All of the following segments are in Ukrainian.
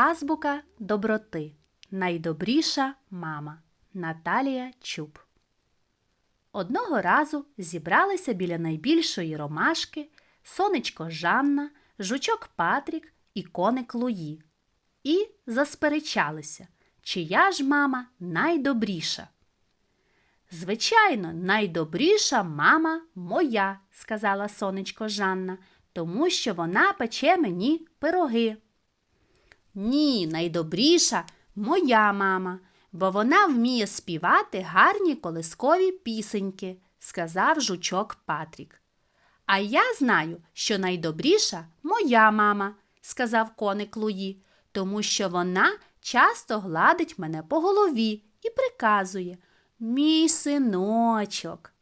Запорука доброти. Найдобріша мама Наталія Чуб. Одного разу зібралися біля найбільшої ромашки сонечко Жанна, жучок Патрік і коник Луї. І засперечалися, чия ж мама найдобріша. Звичайно, найдобріша мама моя, сказала сонечко Жанна, тому що вона пече мені пироги. Ні, найдобріша моя мама, бо вона вміє співати гарні колискові пісеньки, сказав жучок Патрік. А я знаю, що найдобріша моя мама, сказав коник Луї, тому що вона часто гладить мене по голові і приказує Мій синочок.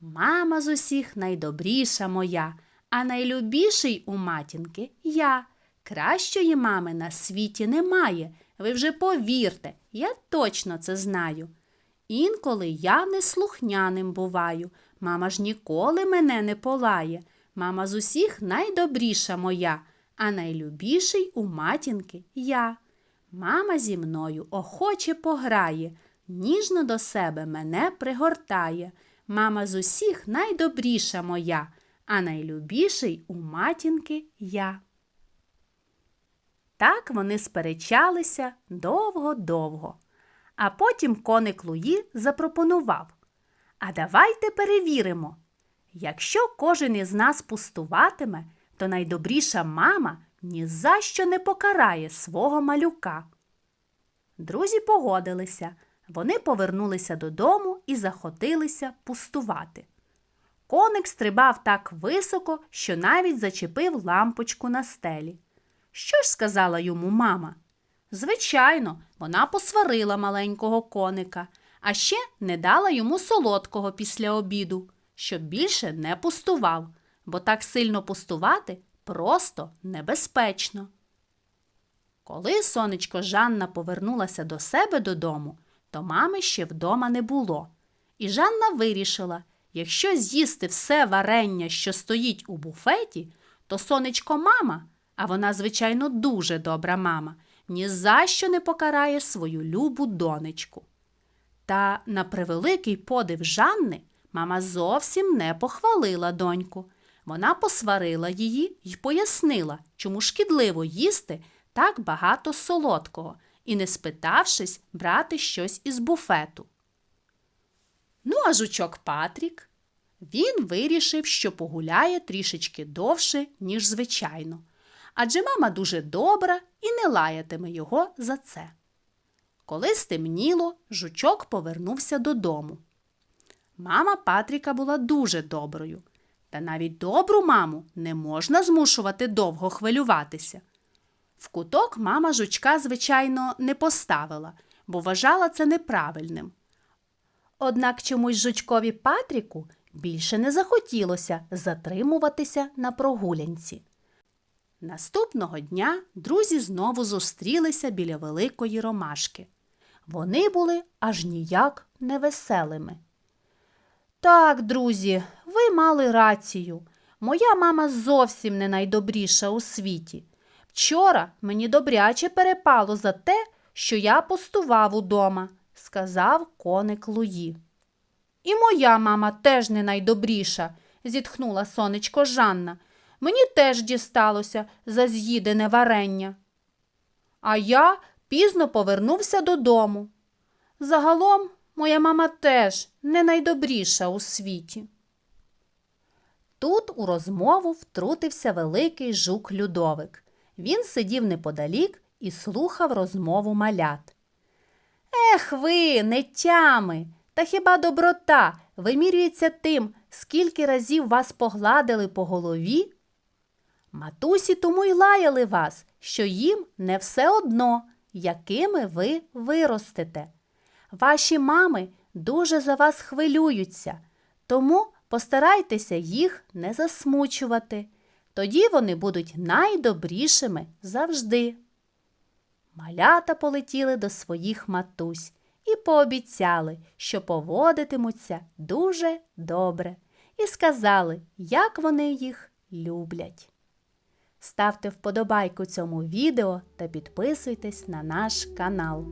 Мама з усіх найдобріша моя, а найлюбіший у матінки я. Кращої мами на світі немає. Ви вже повірте, я точно це знаю. Інколи я неслухняним буваю. Мама ж ніколи мене не полає. Мама з усіх найдобріша моя, а найлюбіший у матінки я. Мама зі мною охоче пограє, ніжно до себе мене пригортає. Мама з усіх найдобріша моя, а найлюбіший у матінки я. Так вони сперечалися довго-довго. А потім коник Луї запропонував А давайте перевіримо. Якщо кожен із нас пустуватиме, то найдобріша мама ні за що не покарає свого малюка. Друзі погодилися. Вони повернулися додому і заходилися пустувати. Коник стрибав так високо, що навіть зачепив лампочку на стелі. Що ж сказала йому мама? Звичайно, вона посварила маленького коника, а ще не дала йому солодкого після обіду, щоб більше не пустував, бо так сильно пустувати просто небезпечно. Коли сонечко Жанна повернулася до себе додому, то мами ще вдома не було. І Жанна вирішила, якщо з'їсти все варення, що стоїть у буфеті, то сонечко мама, а вона, звичайно, дуже добра мама, ні за що не покарає свою любу донечку. Та, на превеликий подив Жанни, мама зовсім не похвалила доньку. Вона посварила її і пояснила, чому шкідливо їсти так багато солодкого і, не спитавшись, брати щось із буфету. Ну, а жучок Патрік. Він вирішив, що погуляє трішечки довше, ніж звичайно, адже мама дуже добра і не лаятиме його за це. Коли стемніло, жучок повернувся додому. Мама Патріка була дуже доброю, та навіть добру маму не можна змушувати довго хвилюватися. В куток мама жучка, звичайно, не поставила, бо вважала це неправильним. Однак чомусь жучкові Патріку більше не захотілося затримуватися на прогулянці. Наступного дня друзі знову зустрілися біля великої ромашки. Вони були аж ніяк невеселими. Так, друзі, ви мали рацію. Моя мама зовсім не найдобріша у світі. Вчора мені добряче перепало за те, що я постував удома, сказав коник Луї. І моя мама теж не найдобріша, зітхнула сонечко Жанна. Мені теж дісталося за з'їдене варення. А я пізно повернувся додому. Загалом моя мама теж не найдобріша у світі. Тут у розмову втрутився великий жук Людовик. Він сидів неподалік і слухав розмову малят. Ех ви, нетями, та хіба доброта вимірюється тим, скільки разів вас погладили по голові? Матусі тому й лаяли вас, що їм не все одно, якими ви виростете. Ваші мами дуже за вас хвилюються, тому постарайтеся їх не засмучувати. Тоді вони будуть найдобрішими завжди. Малята полетіли до своїх матусь і пообіцяли, що поводитимуться дуже добре, і сказали, як вони їх люблять. Ставте вподобайку цьому відео та підписуйтесь на наш канал.